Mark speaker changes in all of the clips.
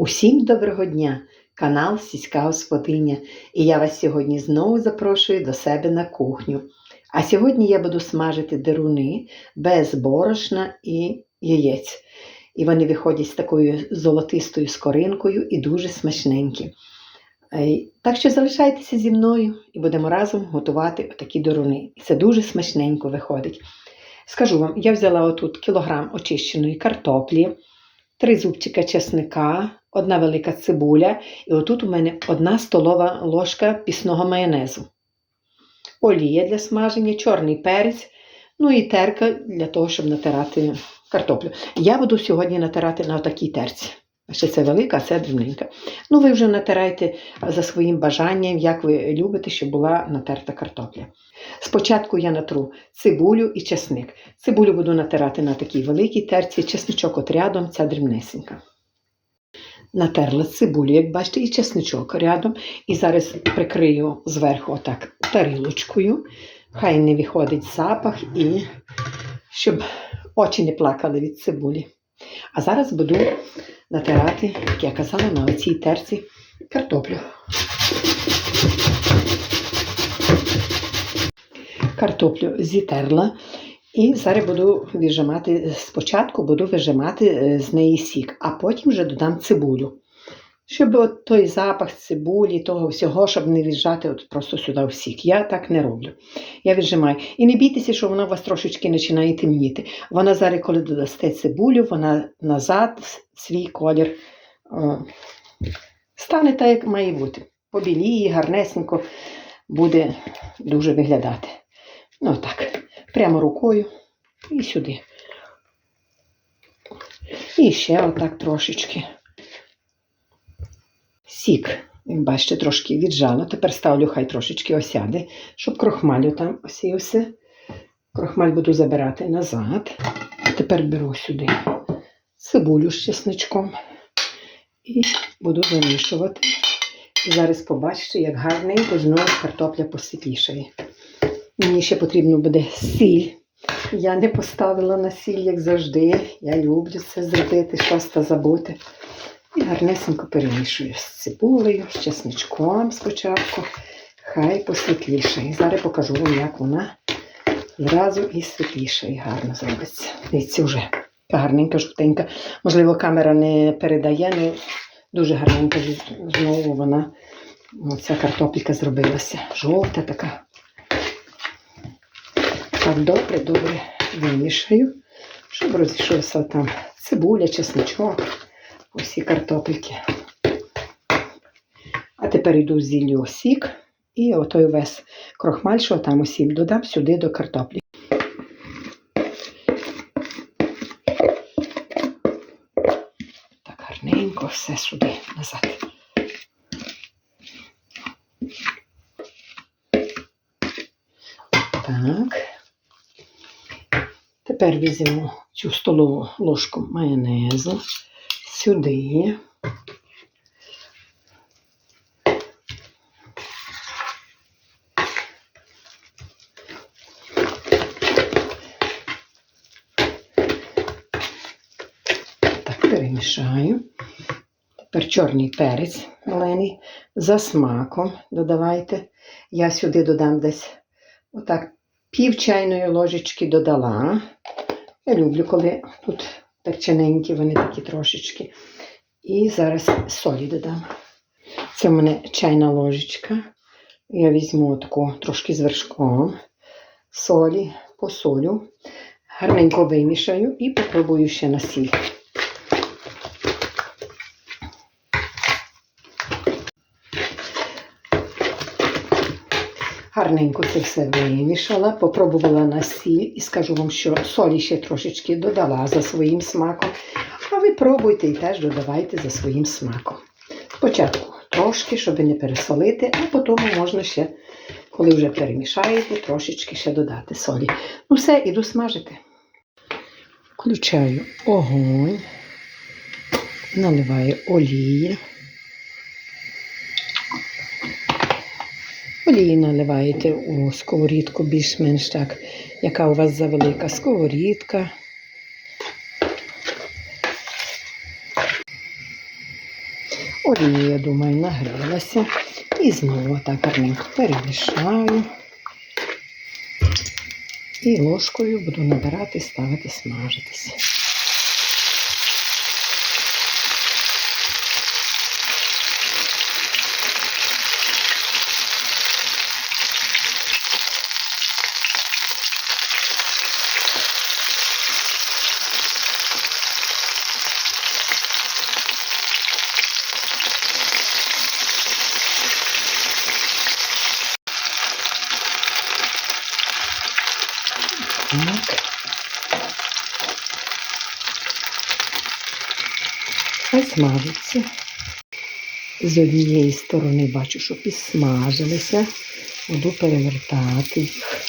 Speaker 1: Усім доброго дня! Канал Сільська Господиня. І я вас сьогодні знову запрошую до себе на кухню. А сьогодні я буду смажити деруни без борошна і яєць. І вони виходять з такою золотистою скоринкою і дуже смачненькі. Е, Так що залишайтеся зі мною і будемо разом готувати такі деруни. І це дуже смачненько виходить. Скажу вам, я взяла отут кілограм очищеної картоплі, три зубчика чесника, одна велика цибуля, і отут у мене одна столова ложка пісного майонезу. Олія для смаження, чорний перець, ну і терка для того, щоб натирати картоплю. Я буду сьогодні натирати на такій терці. Ще це велика, а це дрібненька. Ну, ви вже натирайте за своїм бажанням, як ви любите, щоб була натерта картопля. Спочатку я натру цибулю і чесник. Цибулю буду натирати на такій великій терці, чесничок от рядом, ця дрібнесенька. Натерла цибулю, як бачите, і чесничок рядом. І зараз прикрию зверху отак тарілочкою. Хай не виходить запах і щоб очі не плакали від цибулі. А зараз буду натирати, як я казала, на оцій терці картоплю. Картоплю зітерла. І зараз буду вижимати, спочатку буду вижимати е, з неї сік, а потім вже додам цибулю. Щоб от той запах цибулі, того всього, щоб не віджати от просто сюди в сік. Я так не роблю. Я віджимаю. І не бійтеся, що вона у вас трошечки починає темніти. Вона зараз, коли додасте цибулю, вона назад свій колір о, стане так, як має бути. Побіліє, гарнесенько буде дуже виглядати. Ну так, прямо рукою і сюди. І ще отак трошечки. Сік, як бачите, трошки віджала. Тепер ставлю, хай трошечки осяде, щоб крохмалю там осівся. Крохмаль буду забирати назад. Тепер беру сюди цибулю з чесничком і буду замішувати. І зараз побачите, як гарненько знову картопля посвітлішає. Мені ще потрібно буде сіль. Я не поставила на сіль, як завжди. Я люблю це зробити, та забути. І гарнесенько перемішую з цибулею, з чесничком спочатку. Хай посвітліше. І зараз покажу вам, як вона зразу і світліша, і гарно зробиться. Дивіться, вже гарненька, жовтенька. Можливо, камера не передає, але дуже гарненька знову вона, оця картопелька зробилася. Жовта така. Так добре, добре вимішаю, щоб розійшовся там цибуля, чесничок, усі картопельки. А тепер йду зіллю сік і отой весь крохмаль, що там осіб додам сюди до картоплі. Так гарненько все сюди назад. Так. Тепер візьмемо цю столову ложку майонезу сюди. Так, перемішаю. Тепер чорний перець малений за смаком додавайте. Я сюди додам десь отак пів чайної ложечки додала. Я люблю, коли тут перчененькі, вони такі трошечки. І зараз солі додам. Це в мене чайна ложечка. Я візьму таку трошки з вершком солі, посолю, гарненько вимішаю і попробую ще на сіль. Гарненько це все вимішала, попробувала на сіль і скажу вам, що солі ще трошечки додала за своїм смаком. А ви пробуйте і теж додавайте за своїм смаком. Спочатку трошки, щоб не пересолити, а потім можна ще, коли вже перемішаєте, трошечки ще додати солі. Ну все, іду смажити. Включаю огонь, наливаю олії. Олії наливаєте у сковорідку більш-менш так, яка у вас завелика сковорідка. Олія, я думаю, нагрілася. І знову так гарненько перемішаю. І ложкою буду набирати, ставити, смажитися. Так. Хай смажиться. З однієї сторони бачу, що підсмажилися. Буду перевертати їх.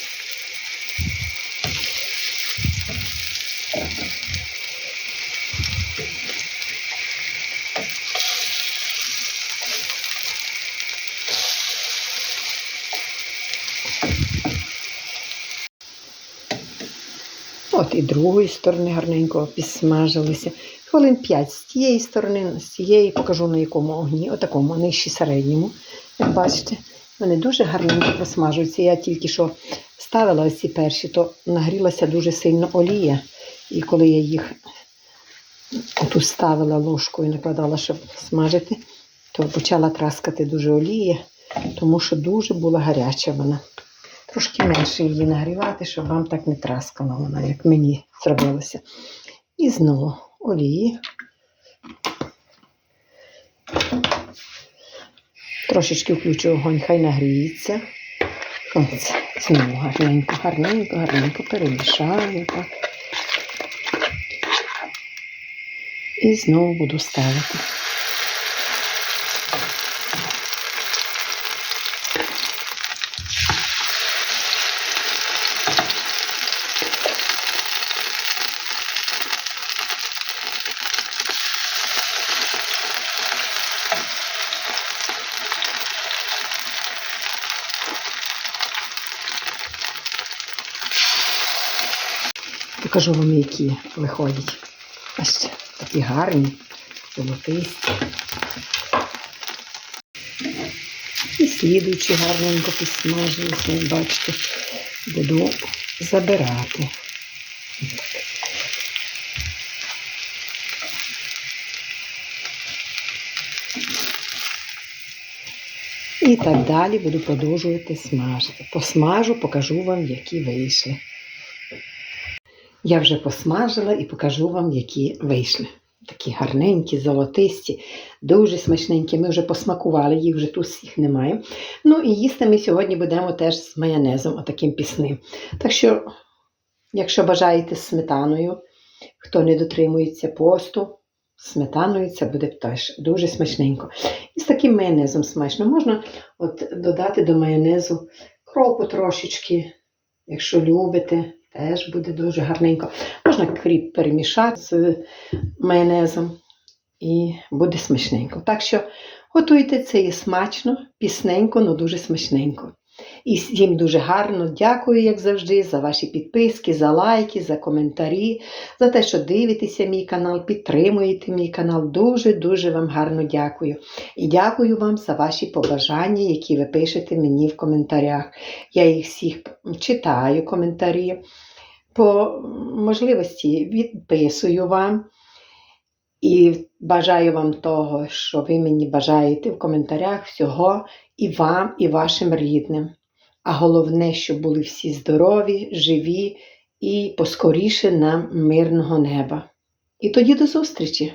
Speaker 1: От і другої сторони гарненько підсмажилися. Хвилин 5 з тієї сторони, з цієї покажу на якому огні, отакому, нижче середньому. Як бачите, вони дуже гарненько просмажуються. Я тільки що ставила ось ці перші, то нагрілася дуже сильно олія. І коли я їх отут ставила ложкою, накладала, щоб смажити, то почала траскати дуже олія, тому що дуже була гаряча вона. Трошки менше її нагрівати, щоб вам так не траскала вона, як мені зробилося. І знову олії. Трошечки включу огонь, хай нагріється. Ось, знову гарненько, гарненько, гарненько перемішаю. Так. І знову буду ставити. Покажу вам, які виходять. Ось такі гарні, золотисті. І слідуючі гарненько підсмажилися, як бачите, буду забирати. І так далі буду продовжувати смажити. Посмажу, покажу вам, які вийшли. Я вже посмажила і покажу вам, які вийшли. Такі гарненькі, золотисті, дуже смачненькі. Ми вже посмакували, їх вже тут всіх немає. Ну і їсти ми сьогодні будемо теж з майонезом, отаким пісним. Так що, якщо бажаєте сметаною, хто не дотримується посту, сметаною це буде теж дуже смачненько. І з таким майонезом смачно. Можна от додати до майонезу кропу трошечки, якщо любите. Теж буде дуже гарненько. Можна кріп перемішати з майонезом і буде смачненько. Так що готуйте це і смачно, пісненько, але дуже смачненько. І всім дуже гарно дякую, як завжди, за ваші підписки, за лайки, за коментарі, за те, що дивитеся мій канал, підтримуєте мій канал. Дуже-дуже вам гарно дякую. І дякую вам за ваші побажання, які ви пишете мені в коментарях. Я їх всіх читаю, коментарі. По можливості відписую вам. І бажаю вам того, що ви мені бажаєте в коментарях всього і вам, і вашим рідним. А головне, щоб були всі здорові, живі і поскоріше нам мирного неба. І тоді до зустрічі!